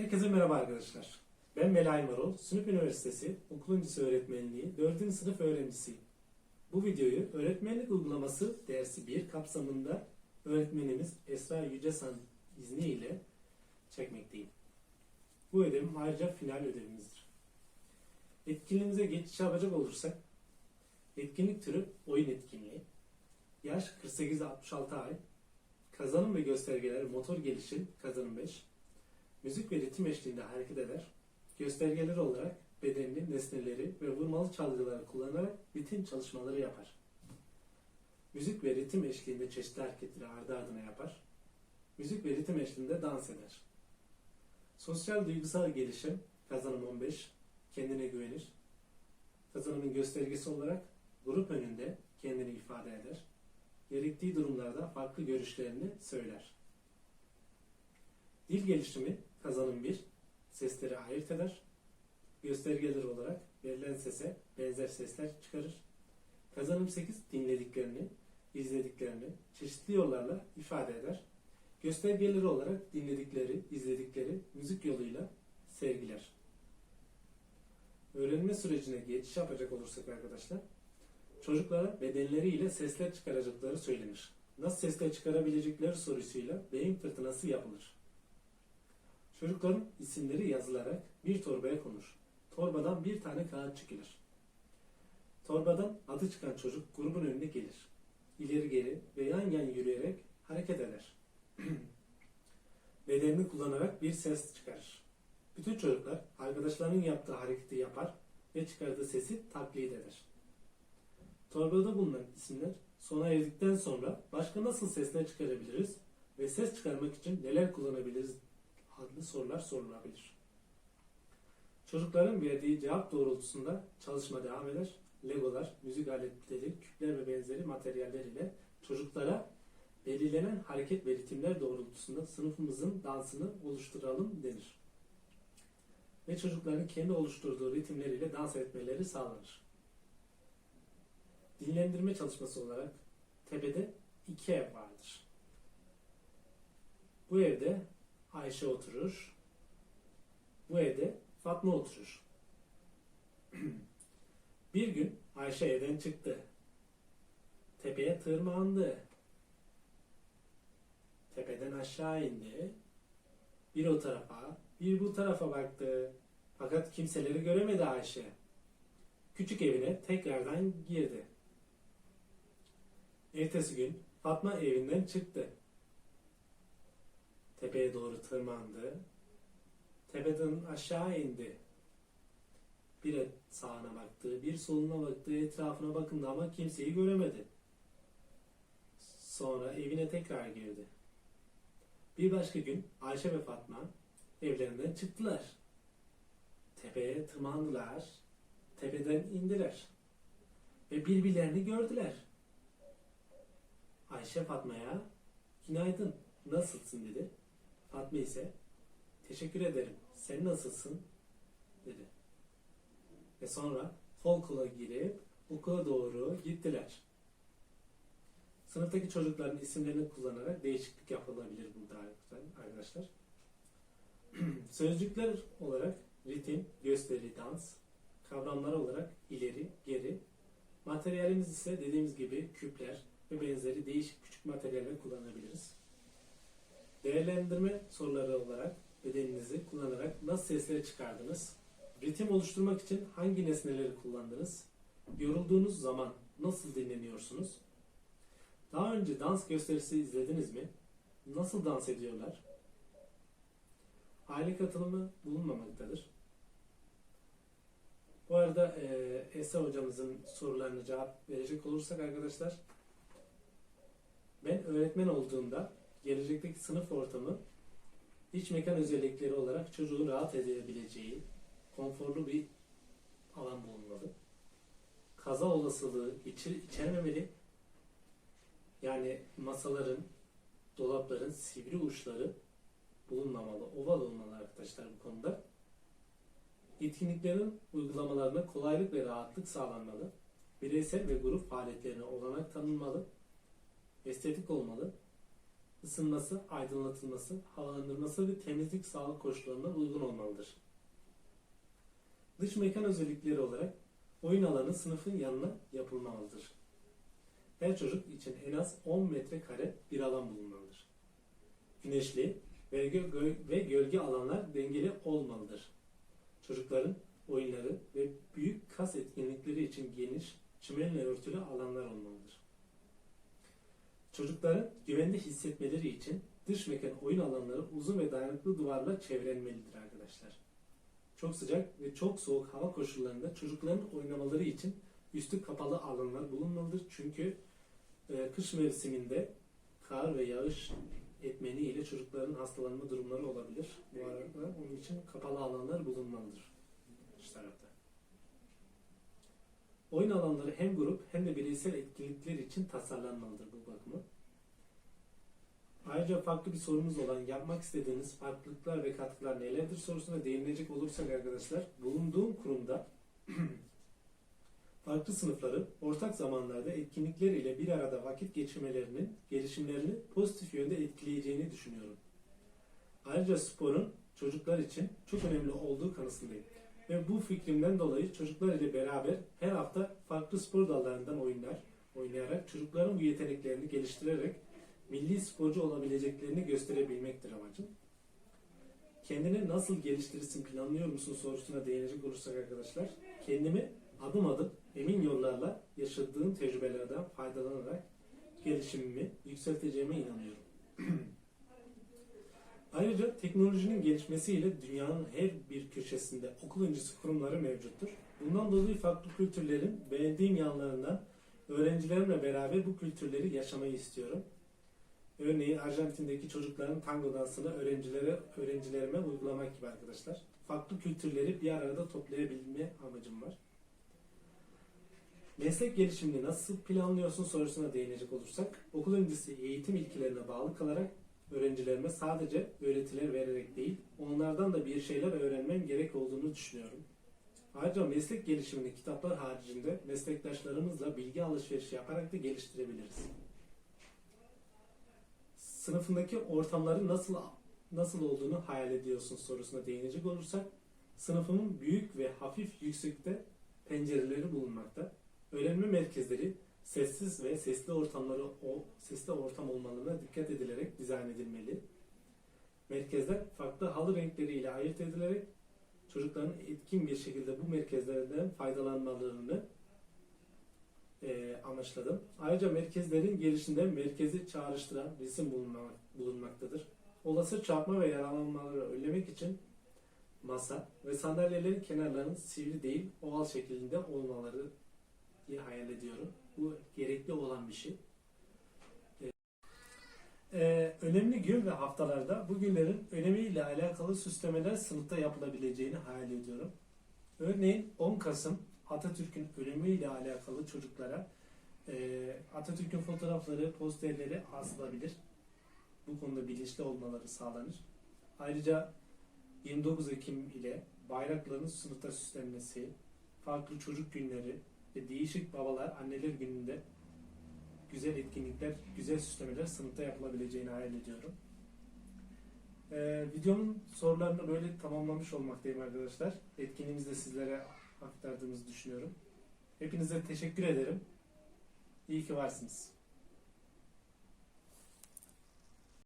Herkese merhaba arkadaşlar. Ben Melay Marol, Sünüp Üniversitesi Okul Öncesi Öğretmenliği 4. sınıf öğrencisiyim. Bu videoyu öğretmenlik uygulaması dersi 1 kapsamında öğretmenimiz Esra Yücesan izniyle çekmekteyim. Bu ödevim ayrıca final ödevimizdir. Etkinliğimize geçiş yapacak olursak, etkinlik türü oyun etkinliği, yaş 48-66 ay, kazanım ve göstergeler motor gelişim kazanım 5, müzik ve ritim eşliğinde hareket eder, göstergeleri olarak bedenli nesneleri ve vurmalı çalgıları kullanarak ritim çalışmaları yapar. Müzik ve ritim eşliğinde çeşitli hareketleri ardı ardına yapar. Müzik ve ritim eşliğinde dans eder. Sosyal duygusal gelişim kazanım 15, kendine güvenir. Kazanımın göstergesi olarak grup önünde kendini ifade eder. Gerektiği durumlarda farklı görüşlerini söyler. Dil gelişimi kazanım 1, sesleri ayırt eder. Göstergeler olarak verilen sese benzer sesler çıkarır. Kazanım 8, dinlediklerini, izlediklerini çeşitli yollarla ifade eder. Göstergeleri olarak dinledikleri, izledikleri müzik yoluyla sergiler. Öğrenme sürecine geçiş yapacak olursak arkadaşlar, çocuklara bedenleriyle sesler çıkaracakları söylenir. Nasıl sesler çıkarabilecekleri sorusuyla beyin fırtınası yapılır. Çocukların isimleri yazılarak bir torbaya konur. Torbadan bir tane kağıt çıkılır. Torbadan adı çıkan çocuk grubun önüne gelir. İleri geri ve yan yan yürüyerek hareket eder. Bedenini kullanarak bir ses çıkarır. Bütün çocuklar arkadaşlarının yaptığı hareketi yapar ve çıkardığı sesi taklit eder. Torbada bulunan isimler sona erdikten sonra başka nasıl sesler çıkarabiliriz ve ses çıkarmak için neler kullanabiliriz adlı sorular sorulabilir. Çocukların verdiği cevap doğrultusunda çalışma devam eder. Legolar, müzik aletleri, küpler ve benzeri materyaller ile çocuklara belirlenen hareket ve ritimler doğrultusunda sınıfımızın dansını oluşturalım denir. Ve çocukların kendi oluşturduğu ritimleriyle dans etmeleri sağlanır. Dinlendirme çalışması olarak tepede iki ev vardır. Bu evde Ayşe oturur. Bu evde Fatma oturur. Bir gün Ayşe evden çıktı. Tepeye tırmandı. Tepeden aşağı indi. Bir o tarafa, bir bu tarafa baktı. Fakat kimseleri göremedi Ayşe. Küçük evine tekrardan girdi. Ertesi gün Fatma evinden çıktı. Tepeye doğru tırmandı. Tepeden aşağı indi. Bir sağına baktı, bir soluna baktı, etrafına bakındı ama kimseyi göremedi. Sonra evine tekrar girdi. Bir başka gün Ayşe ve Fatma evlerinden çıktılar. Tepeye tırmandılar. Tepeden indiler. Ve birbirlerini gördüler. Ayşe Fatma'ya günaydın nasılsın dedi. Fatma ise teşekkür ederim sen nasılsın dedi. Ve sonra kol kola girip okula doğru gittiler. Sınıftaki çocukların isimlerini kullanarak değişiklik yapılabilir burada arkadaşlar. Sözcükler olarak ritim, gösteri, dans, kavramlar olarak ileri, geri, materyalimiz ise dediğimiz gibi küpler ve benzeri değişik küçük materyaller kullanabiliriz. Değerlendirme soruları olarak bedeninizi kullanarak nasıl sesleri çıkardınız? Ritim oluşturmak için hangi nesneleri kullandınız? Yorulduğunuz zaman nasıl dinleniyorsunuz? Daha önce dans gösterisi izlediniz mi? Nasıl dans ediyorlar? Aile katılımı bulunmamaktadır. Bu arada e, Esra hocamızın sorularına cevap verecek olursak arkadaşlar ben öğretmen olduğumda gelecekteki sınıf ortamı iç mekan özellikleri olarak çocuğun rahat edebileceği konforlu bir alan bulunmalı. Kaza olasılığı içi, içermemeli. Yani masaların, dolapların sivri uçları bulunmamalı. Oval olmalı arkadaşlar bu konuda. Etkinliklerin uygulamalarına kolaylık ve rahatlık sağlanmalı. Bireysel ve grup faaliyetlerine olanak tanınmalı. Estetik olmalı ısınması, aydınlatılması, havalandırması ve temizlik sağlık koşullarına uygun olmalıdır. Dış mekan özellikleri olarak oyun alanı sınıfın yanına yapılmalıdır. Her çocuk için en az 10 metrekare bir alan bulunmalıdır. Güneşli ve, gö- ve gölge alanlar dengeli olmalıdır. Çocukların oyunları ve büyük kas etkinlikleri için geniş, çimenle örtülü alanlar olmalıdır. Çocukların güvende hissetmeleri için dış mekan oyun alanları uzun ve dayanıklı duvarla çevrenmelidir arkadaşlar. Çok sıcak ve çok soğuk hava koşullarında çocukların oynamaları için üstü kapalı alanlar bulunmalıdır. Çünkü e, kış mevsiminde kar ve yağış etmeni ile çocukların hastalanma durumları olabilir. Bu arada onun için kapalı alanlar bulunmalıdır. Tarafta. Oyun alanları hem grup hem de bireysel etkinlikler için tasarlanmalıdır bu bakımı. Ayrıca farklı bir sorumuz olan yapmak istediğiniz farklılıklar ve katkılar nelerdir sorusuna değinecek olursak arkadaşlar bulunduğum kurumda farklı sınıfları ortak zamanlarda etkinlikler ile bir arada vakit geçirmelerinin gelişimlerini pozitif yönde etkileyeceğini düşünüyorum. Ayrıca sporun çocuklar için çok önemli olduğu kanısındayım. Ve bu fikrimden dolayı çocuklar ile beraber her hafta farklı spor dallarından oyunlar oynayarak çocukların bu yeteneklerini geliştirerek milli sporcu olabileceklerini gösterebilmektir amacım. Kendini nasıl geliştirirsin planlıyor musun sorusuna değinecek olursak arkadaşlar, kendimi adım adım emin yollarla yaşadığım tecrübelerden faydalanarak gelişimimi yükselteceğime inanıyorum. Teknolojinin gelişmesiyle dünyanın her bir köşesinde okul öncesi kurumları mevcuttur. Bundan dolayı farklı kültürlerin beğendiğim yanlarından öğrencilerimle beraber bu kültürleri yaşamayı istiyorum. Örneğin Arjantin'deki çocukların tango dansını öğrencilere, öğrencilerime uygulamak gibi arkadaşlar. Farklı kültürleri bir arada toplayabilme amacım var. Meslek gelişimini nasıl planlıyorsun sorusuna değinecek olursak, okul öncesi eğitim ilkelerine bağlı kalarak öğrencilerime sadece öğretiler vererek değil, onlardan da bir şeyler öğrenmem gerek olduğunu düşünüyorum. Ayrıca meslek gelişimini kitaplar haricinde meslektaşlarımızla bilgi alışverişi yaparak da geliştirebiliriz. Sınıfındaki ortamların nasıl nasıl olduğunu hayal ediyorsun sorusuna değinecek olursak, sınıfımın büyük ve hafif yüksekte pencereleri bulunmakta. Öğrenme merkezleri sessiz ve sesli ortamları o sesli ortam olmalarına dikkat edilerek dizayn edilmeli. Merkezler farklı halı renkleriyle ayırt edilerek çocukların etkin bir şekilde bu merkezlerden faydalanmalarını e, amaçladım. Ayrıca merkezlerin gelişinde merkezi çağrıştıran resim bulunma- bulunmaktadır. Olası çarpma ve yaralanmaları önlemek için masa ve sandalyelerin kenarlarının sivri değil oval şeklinde olmaları diye hayal ediyorum. Bu gerekli olan bir şey. Ee, e, önemli gün ve haftalarda bu günlerin önemiyle alakalı süslemeler sınıfta yapılabileceğini hayal ediyorum. Örneğin 10 Kasım Atatürk'ün ölümüyle alakalı çocuklara e, Atatürk'ün fotoğrafları, posterleri asılabilir. Bu konuda bilinçli olmaları sağlanır. Ayrıca 29 Ekim ile bayrakların sınıfta süslenmesi, farklı çocuk günleri ve değişik babalar anneler gününde güzel etkinlikler, güzel süslemeler sınıfta yapılabileceğini hayal ediyorum. Ee, videonun sorularını böyle tamamlamış olmaktayım arkadaşlar. Etkinliğimizi de sizlere aktardığımızı düşünüyorum. Hepinize teşekkür ederim. İyi ki varsınız.